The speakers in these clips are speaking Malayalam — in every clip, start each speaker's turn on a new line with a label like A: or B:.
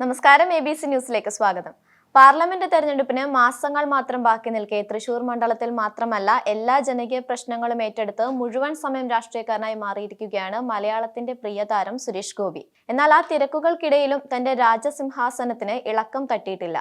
A: നമസ്കാരം എ ബി സി ന്യൂസിലേക്ക് സ്വാഗതം. പാർലമെന്റ് തെരഞ്ഞെടുപ്പിന് മാസങ്ങൾ മാത്രം ബാക്കി നിൽക്കെ തൃശൂർ മണ്ഡലത്തിൽ മാത്രമല്ല എല്ലാ ജനകീയ പ്രശ്നങ്ങളും ഏറ്റെടുത്ത് മുഴുവൻ സമയം രാഷ്ട്രീയക്കാരനായി മാറിയിരിക്കുകയാണ് മലയാളത്തിന്റെ പ്രിയതാരം സുരേഷ് ഗോപി. എന്നാൽ ആ തിരക്കുകൾക്കിടയിലും തന്റെ രാജസിംഹാസനത്തിന് ഇളക്കം തട്ടിയിട്ടില്ല.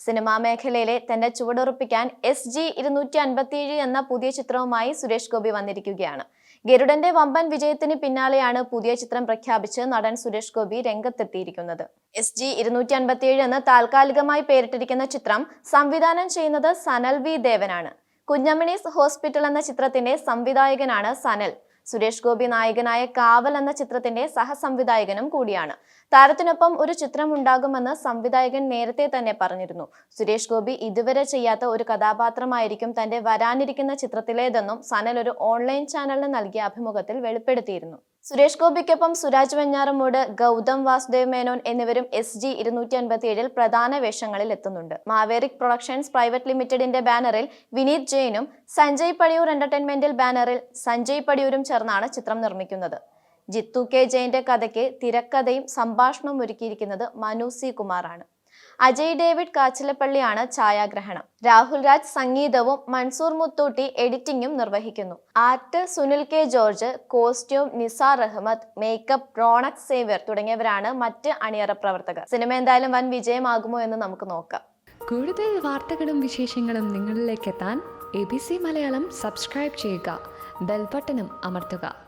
A: സിനിമാ മേഖലയിലെ തന്റെ ചുവടുറപ്പിക്കാൻ എസ് ജി ഇരുന്നൂറ്റി അൻപത്തിയേഴ് എന്ന പുതിയ ചിത്രവുമായി സുരേഷ് ഗോപി വന്നിരിക്കുകയാണ്. ഗരുഡന്റെ വമ്പൻ വിജയത്തിന് പിന്നാലെയാണ് പുതിയ ചിത്രം പ്രഖ്യാപിച്ച് നടൻ സുരേഷ് ഗോപി രംഗത്തെത്തിയിരിക്കുന്നത്. എസ് ജി ഇരുന്നൂറ്റി അൻപത്തിയേഴ് എന്ന് താൽക്കാലികമായി പേരിട്ടിരിക്കുന്ന ചിത്രം സംവിധാനം ചെയ്യുന്നത് സനൽ വി ദേവനാണ്. കുഞ്ഞമ്മണീസ് ഹോസ്പിറ്റൽ എന്ന ചിത്രത്തിന്റെ സംവിധായകനാണ് സനൽ. സുരേഷ് ഗോപി നായകനായ കാവൽ എന്ന ചിത്രത്തിന്റെ സഹസംവിധായകനും കൂടിയാണ്. താരത്തിനൊപ്പം ഒരു ചിത്രം ഉണ്ടാകുമെന്ന് സംവിധായകൻ നേരത്തെ തന്നെ പറഞ്ഞിരുന്നു. സുരേഷ് ഗോപി ഇതുവരെ ചെയ്യാത്ത ഒരു കഥാപാത്രമായിരിക്കും തന്റെ വരാനിരിക്കുന്ന ചിത്രത്തിലേതെന്നും സനൽ ഒരു ഓൺലൈൻ ചാനലിന് നൽകിയ അഭിമുഖത്തിൽ വെളിപ്പെടുത്തിയിരുന്നു. സുരേഷ് ഗോപിക്കൊപ്പം സുരാജ് വെഞ്ഞാറമൂട് ഗൗതം വാസുദേവ് മേനോൻ എന്നിവരും എസ് ജി ഇരുന്നൂറ്റി അൻപത്തി ഏഴിൽ പ്രധാന വേഷങ്ങളിൽ എത്തുന്നുണ്ട്. മാവേറിക് പ്രൊഡക്ഷൻസ് പ്രൈവറ്റ് ലിമിറ്റഡിന്റെ ബാനറിൽ വിനീത് ജെയിനും സഞ്ജയ് പടിയൂർ എന്റർടൈൻമെന്റിൽ ബാനറിൽ സഞ്ജയ് പടിയൂരും ചേർന്നാണ് ചിത്രം നിർമ്മിക്കുന്നത്. ജിത്തു കെ ജയന്റെ കഥയ്ക്ക് തിരക്കഥയും സംഭാഷണവും ഒരുക്കിയിരിക്കുന്നത് മനു സി കുമാറാണ്. അജയ് ഡേവിഡ് കാച്ചിലപ്പള്ളിയാണ് ഛായാഗ്രഹണം. രാഹുൽ രാജ് സംഗീതവും മൻസൂർ മുത്തൂട്ടി എഡിറ്റിംഗും നിർവഹിക്കുന്നു. Art Sunil K George costume Nisar Ahammed makeup Ronak Xavier തുടങ്ങിയവരാണ് മറ്റ് അണിയറ പ്രവർത്തകർ. സിനിമ എന്തായാലും വൻ വിജയമാകുമോ എന്ന് നമുക്ക് നോക്കാം.
B: കൂടുതൽ വാർത്തകളും വിശേഷങ്ങളും നിങ്ങളിലേക്ക് എത്താൻ A B C Malayalam subscribe ചെയ്യുക. ബെൽബട്ടനും അമർത്തുക.